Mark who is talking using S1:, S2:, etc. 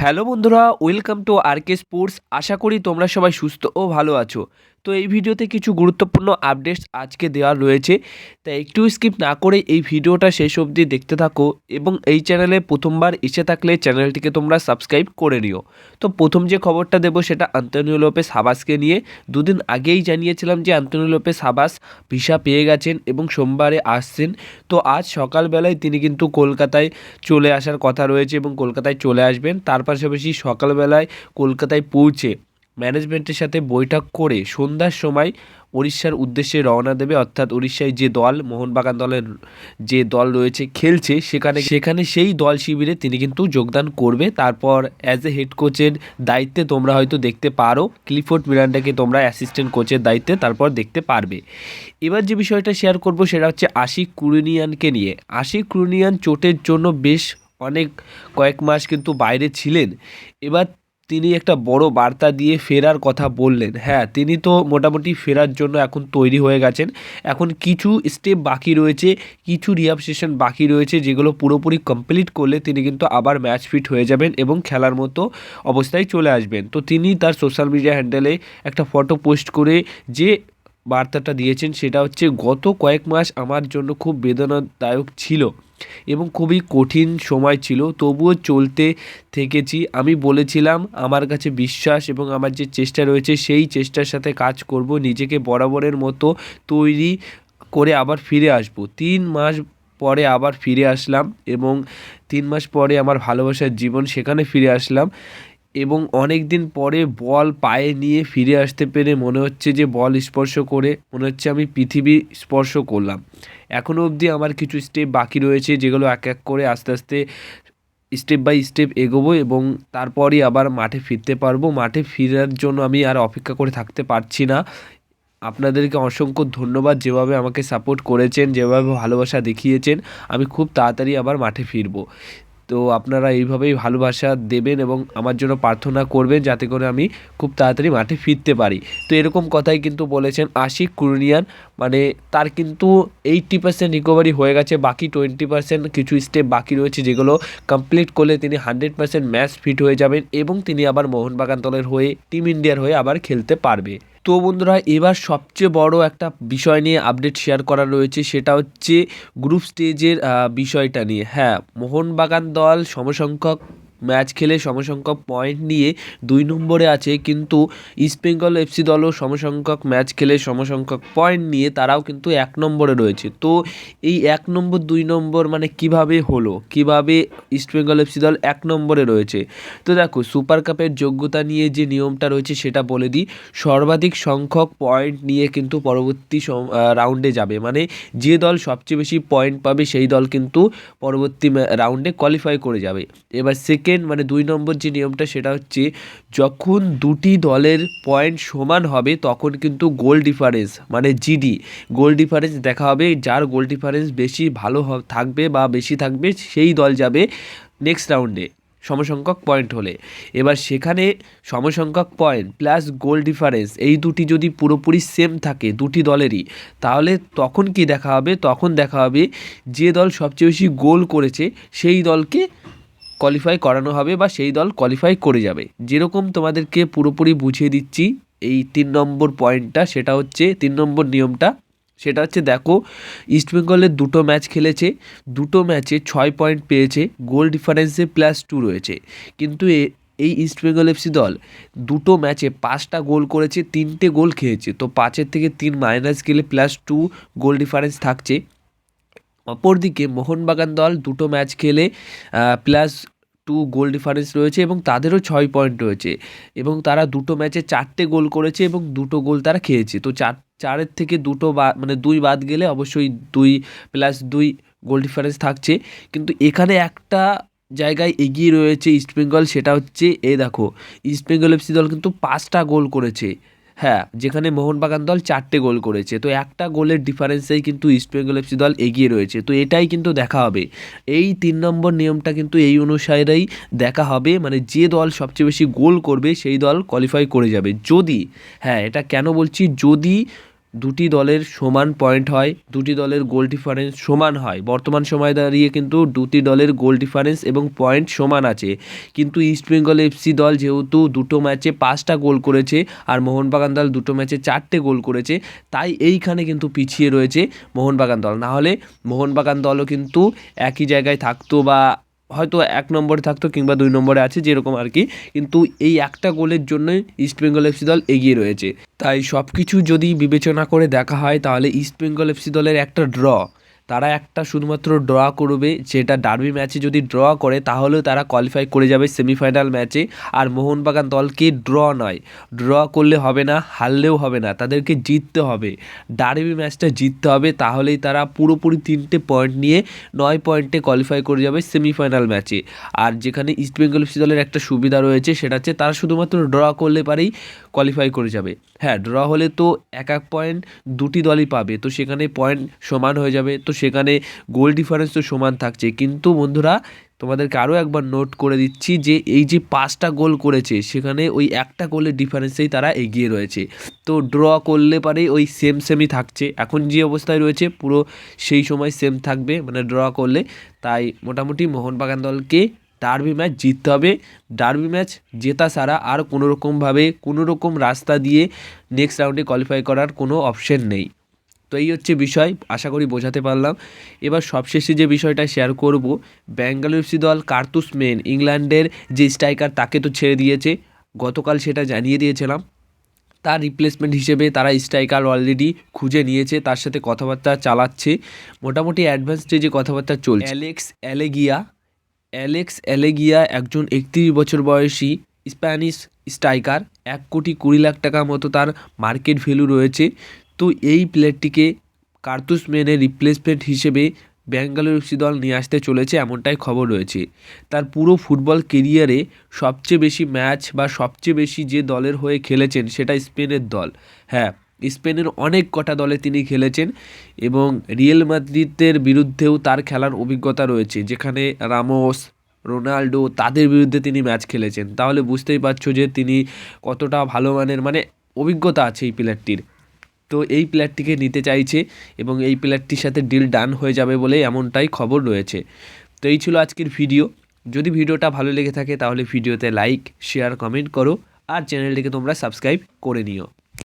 S1: Hello বন্ধুরা, welcome to R K sports. আশা করি তোমরা সবাই সুস্থ ও ভালো আছো। তো এই ভিডিওতে কিছু গুরুত্বপূর্ণ আপডেটস আজকে দেওয়া রয়েছে। তাই একটু স্কিপ না করে এই ভিডিওটা শেষ অবধি দেখতে থাকো এবং এই চ্যানেলে প্রথমবার এসে থাকলে চ্যানেলটিকে তোমরা সাবস্ক্রাইব করে নিও। তো প্রথম যে খবরটা দেবো সেটা আন্তনিও লোপেস হাবাসকে নিয়ে। দুদিন আগেই জানিয়েছিলাম যে আন্তনিও লোপেস হাবাস ভিসা পেয়ে গেছেন এবং সোমবারে আসছেন। তো আজ সকালবেলায় তিনি কিন্তু কলকাতায় চলে আসার কথা রয়েছে এবং কলকাতায় চলে আসবেন। তার পাশাপাশি সকালবেলায় কলকাতায় পৌঁছে ম্যানেজমেন্টের সাথে বৈঠক করে সন্ধ্যার সময় উড়িষ্যার উদ্দেশ্যে রওনা দেবে। অর্থাৎ উড়িষ্যায় যে দল, মোহনবাগান দলের যে দল রয়েছে, খেলছে, সেখানে সেখানে সেই দল শিবিরে তিনি কিন্তু যোগদান করবে। তারপর অ্যাজ এ হেড কোচের দায়িত্বে তোমরা হয়তো দেখতে পারো। ক্লিফোর্ড মিরান্ডাকে তোমরা অ্যাসিস্ট্যান্ট কোচের দায়িত্বে তারপর দেখতে পারবে। এবার যে বিষয়টা শেয়ার করব সেটা হচ্ছে আশিক কুরুনিয়ানকে নিয়ে। আশিক কুরুনিয়ান চোটের জন্য বেশ অনেক কয়েক মাস কিন্তু বাইরে ছিলেন। এবার তিনি একটা বড় বার্তা দিয়ে ফেরার কথা বললেন। হ্যাঁ তিনি তো মোটামুটি ফেরার জন্য এখন তৈরি হয়ে গেছেন। এখন কিছু স্টেপ বাকি রয়েছে, কিছু রিহাব সেশন বাকি রয়েছে, যেগুলো পুরোপুরি কমপ্লিট করলে তিনি কিন্তু আবার ম্যাচ ফিট হয়ে যাবেন এবং খেলার মতো অবস্থায় চলে আসবেন। তো তিনি তার সোশ্যাল মিডিয়া হ্যান্ডেলে একটা ফটো পোস্ট করে যে বার্তাটা দিয়েছেন, সেটা হচ্ছে গত কয়েক মাস আমার জন্য খুব বেদনাদায়ক ছিল এবং খুবই কঠিন সময় ছিল। তবুও চলতে থেকেছি। আমি বলেছিলাম, আমার কাছে বিশ্বাস এবং আমার যে চেষ্টা রয়েছে, সেই চেষ্টার সাথে কাজ করব, নিজেকে বরাবরের মতো তৈরি করে আবার ফিরে আসব। তিন মাস পরে আবার ফিরে আসলাম এবং তিন মাস পরে আমার ভালোবাসার জীবন সেখানে ফিরে আসলাম। এবং অনেক দিন পরে বল পায়ে নিয়ে ফিরে আসতে পেরে মনে হচ্ছে যে বল স্পর্শ করে মনে হচ্ছে আমি পৃথিবী স্পর্শ করলাম। এখনও অবধি আমার কিছু স্টেপ বাকি রয়েছে যেগুলো এক এক করে আস্তে আস্তে স্টেপ বাই স্টেপ এগোবো এবং তারপরই আবার মাঠে ফিরতে পারব। মাঠে ফেরার জন্য আমি আর অপেক্ষা করে থাকতে পারছি না। আপনাদেরকে অসংখ্য ধন্যবাদ যেভাবে আমাকে সাপোর্ট করেছেন, যেভাবে ভালোবাসা দেখিয়েছেন। আমি খুব তাড়াতাড়ি আবার মাঠে ফিরবো। তো আপনারা এইভাবেই ভালোবাসা দেবেন এবং আমার জন্য প্রার্থনা করবেন যাতে করে আমি খুব তাড়াতাড়ি মাঠে ফিরতে পারি। তো এরকম কথাই কিন্তু বলেছেন আশিক কুরুনিয়ান। মানে তার কিন্তু এইট্টি পার্সেন্ট রিকভারি হয়ে গেছে, বাকি টোয়েন্টি পার্সেন্ট কিছু স্টেপ বাকি রয়েছে যেগুলো কমপ্লিট করলে তিনি হান্ড্রেড পার্সেন্ট ম্যাচ ফিট হয়ে যাবেন এবং তিনি আবার মোহনবাগান দলের হয়ে টিম ইন্ডিয়ার হয়ে আবার খেলতে পারবে। তো বন্ধুরা, এবার সবচেয়ে বড় একটা বিষয় নিয়ে আপডেট শেয়ার করা রয়েছে, সেটা হচ্ছে গ্রুপ স্টেজের বিষয়টা নিয়ে। হ্যাঁ মোহনবাগান দল সমসংখ্যক ম্যাচ খেলে সমসংখ্যক পয়েন্ট নিয়ে দুই নম্বরে আছে, কিন্তু ইস্টবেঙ্গল এফসি দলও সমসংখ্যক ম্যাচ খেলে সমসংখ্যক পয়েন্ট নিয়ে তারাও কিন্তু এক নম্বরে রয়েছে। তো এই এক নম্বর, দুই নম্বর মানে কীভাবে হলো? কীভাবে ইস্টবেঙ্গল এফসি দল এক নম্বরে রয়েছে? তো দেখো সুপার কাপের যোগ্যতা নিয়ে যে নিয়মটা রয়েছে সেটা বলে দিই। সর্বাধিক সংখ্যক পয়েন্ট নিয়ে কিন্তু পরবর্তী রাউন্ডে যাবে। মানে যে দল সবচেয়ে বেশি পয়েন্ট পাবে, সেই দল কিন্তু পরবর্তী রাউন্ডে কোয়ালিফাই করে যাবে। এবার সেকেন্ড মানে দুই নম্বর যে নিয়মটা সেটা হচ্ছে যখন দুটি দলের পয়েন্ট সমান হবে তখন কিন্তু গোল ডিফারেন্স মানে জিডি গোল ডিফারেন্স দেখা হবে যার গোল ডিফারেন্স বেশি ভালো থাকবে বা বেশি থাকবে সেই দল যাবে নেক্সট রাউন্ডে সমসংখ্যক পয়েন্ট হলে। এবার সেখানে সমসংখ্যক পয়েন্ট প্লাস গোল ডিফারেন্স এই দুটি যদি পুরোপুরি সেম থাকে দুটি দলেরই, তাহলে তখন কি দেখা হবে? তখন দেখা হবে যে দল সবচেয়ে বেশি গোল করেছে সেই দলকে কোয়ালিফাই করানো হবে বা সেই দল কোয়ালিফাই করে যাবে। যেরকম তোমাদেরকে পুরোপুরি বুঝিয়ে দিচ্ছি, এই তিন নম্বর পয়েন্টটা সেটা হচ্ছে, তিন নম্বর নিয়মটা, সেটা হচ্ছে দেখো ইস্টবেঙ্গলের দুটো ম্যাচ খেলেছে, দুটো ম্যাচে ছয় পয়েন্ট পেয়েছে গোল ডিফারেন্সে প্লাস টু রয়েছে। কিন্তু এ, এই ইস্টবেঙ্গল এফসি দল দুটো ম্যাচে পাঁচটা গোল করেছে, তিনটে গোল খেয়েছে। তো পাঁচের থেকে তিন মাইনাস গেলে প্লাস টু গোল ডিফারেন্স থাকছে। অপরদিকে মোহনবাগান দল দুটো ম্যাচ খেলে প্লাস টু গোল ডিফারেন্স রয়েছে এবং তাদেরও ছয় পয়েন্ট রয়েছে এবং তারা দুটো ম্যাচে চারটে গোল করেছে এবং দুটো গোল তারা খেয়েছে। তো চার, চারের থেকে দুটো বা মানে দুই বাদ গেলে অবশ্যই দুই প্লাস দুই গোল ডিফারেন্স থাকছে। কিন্তু এখানে একটা জায়গায় এগিয়ে রয়েছে ইস্টবেঙ্গল সেটা হচ্ছে, এ দেখো ইস্টবেঙ্গল এফসি দল কিন্তু পাঁচটা গোল করেছে। হ্যাঁ যেখানে মোহনবাগান দল চারটে গোল করেছে। তো একটা গোলের ডিফারেন্সেই কিন্তু ইস্টবেঙ্গল এফসি দল এগিয়ে রয়েছে। তো এটাই কিন্তু দেখা হবে। এই তিন নম্বর নিয়মটা কিন্তু এই অনুসারেই দেখা হবে। মানে যে দল সবচেয়ে বেশি গোল করবে, সেই দল কোয়ালিফাই করে যাবে। যদি হ্যাঁ এটা কেন বলছি? যদি দুটি দলের সমান পয়েন্ট হয়, দুটি দলের গোল ডিফারেন্স সমান হয়। বর্তমান সময় দাঁড়িয়ে কিন্তু দুটি দলের গোল ডিফারেন্স এবং পয়েন্ট সমান আছে। কিন্তু ইস্টবেঙ্গল এফসি দল যেহেতু দুটো ম্যাচে পাঁচটা গোল করেছে আর মোহনবাগান দল দুটো ম্যাচে চারটে গোল করেছে, তাই এইখানে কিন্তু পিছিয়ে রয়েছে মোহনবাগান দল। না হলে মোহনবাগান দলও কিন্তু একই জায়গায় থাকতো বা হয়তো এক নম্বরে থাকতো কিংবা দুই নম্বরে আছে, যেরকম আর কি। কিন্তু এই একটা গোলের জন্যই ইস্টবেঙ্গল এফসি দল এগিয়ে রয়েছে। তাই সব কিছু যদি বিবেচনা করে দেখা হয়, তাহলে ইস্টবেঙ্গল এফসি দলের একটা ড্র তারা একটা শুধুমাত্র ড্র করবে, যেটা ডার্বি ম্যাচে যদি ড্র করে, তাহলেও তারা কোয়ালিফাই করে যাবে সেমিফাইনাল ম্যাচে। আর মোহনবাগান দলকে ড্র নয়। ড্র করলে হবে না, হারলেও হবে না, তাদেরকে জিততে হবে। ডার্বি ম্যাচটা জিততে হবে, তাহলেই তারা পুরোপুরি তিনটে পয়েন্ট নিয়ে নয় পয়েন্টে কোয়ালিফাই করে যাবে সেমিফাইনাল ম্যাচে। আর যেখানে ইস্টবেঙ্গল এফসি দলের একটা সুবিধা রয়েছে, সেটা হচ্ছে তারা শুধুমাত্র ড্র করলে পারেই কোয়ালিফাই করে যাবে। হ্যাঁ ড্র হলে তো এক এক পয়েন্ট দুটি দলই পাবে, তো সেখানে পয়েন্ট সমান হয়ে যাবে, তো সেখানে গোল ডিফারেন্স তো সমান থাকছে। কিন্তু বন্ধুরা, তোমাদেরকে আরও একবার নোট করে দিচ্ছি যে এই যে পাঁচটা গোল করেছে, সেখানে ওই একটা গোলের ডিফারেন্সেই তারা এগিয়ে রয়েছে। তো ড্র করলে পারে ওই সেম সেমই থাকছে। এখন যে অবস্থায় রয়েছে, পুরো সেই সময় সেম থাকবে মানে ড্র করলে। তাই মোটামুটি মোহনবাগান দলকে ডার্বি ম্যাচ জিততে হবে। ডার্বি ম্যাচ জেতা ছাড়া আর কোনো রকমভাবে কোনো রকম রাস্তা দিয়ে নেক্সট রাউন্ডে কোয়ালিফাই করার কোনো অপশন নেই। তো এই হচ্ছে বিষয়, আশা করি বোঝাতে পারলাম। এবার সবশেষে যে বিষয়টা শেয়ার করব ব্যাঙ্গালোর এফসি দল কার্তুস মেন ইংল্যান্ডের যে স্ট্রাইকার তাকে তো ছেড়ে দিয়েছে। গতকাল সেটা জানিয়ে দিয়েছিলাম। তার রিপ্লেসমেন্ট হিসেবে তারা স্ট্রাইকার অলরেডি খুঁজে নিয়েছে, তার সাথে কথাবার্তা চালাচ্ছে। মোটামুটি অ্যাডভান্স স্টেজে কথাবার্তা চলছে। অ্যালেক্স অ্যালেগিয়া অ্যালেক্স অ্যালেগিয়া একজন একত্রিশ বছর বয়সী স্প্যানিশ স্ট্রাইকার এক কোটি কুড়ি লাখ টাকা মতো তার মার্কেট ভ্যালু রয়েছে। তো এই প্লেয়ারটিকে কার্তুস মেনের রিপ্লেসমেন্ট হিসেবে ব্যাঙ্গালোর এফসি দল নিয়ে আসতে চলেছে এমনটাই খবর রয়েছে। তার পুরো ফুটবল কেরিয়ারে সবচেয়ে বেশি ম্যাচ বা সবচেয়ে বেশি যে দলের হয়ে খেলেছেন সেটা স্পেনের দল। হ্যাঁ স্পেনের অনেক কটা দলে তিনি খেলেছেন এবং রিয়েল মাদ্রিদের বিরুদ্ধেও তার খেলার অভিজ্ঞতা রয়েছে, যেখানে রামোস রোনাল্ডো তাদের বিরুদ্ধে তিনি ম্যাচ খেলেছেন। তাহলে বুঝতেই পারছ যে তিনি কতটা ভালো মানের মানে অভিজ্ঞতা আছে এই প্লেয়ারটির তো এই প্লেয়ারটিকে নিতে চাইছে এবং এই প্লেয়ারটির সাথে ডিল ডান হয়ে যাবে বলে এমনটাই খবর রয়েছে। তো এই ছিল আজকের ভিডিও। যদি ভিডিওটা ভালো লেগে থাকে তাহলে ভিডিওতে লাইক শেয়ার কমেন্ট করো আর চ্যানেলটিকে তোমরা সাবস্ক্রাইব করে নিও।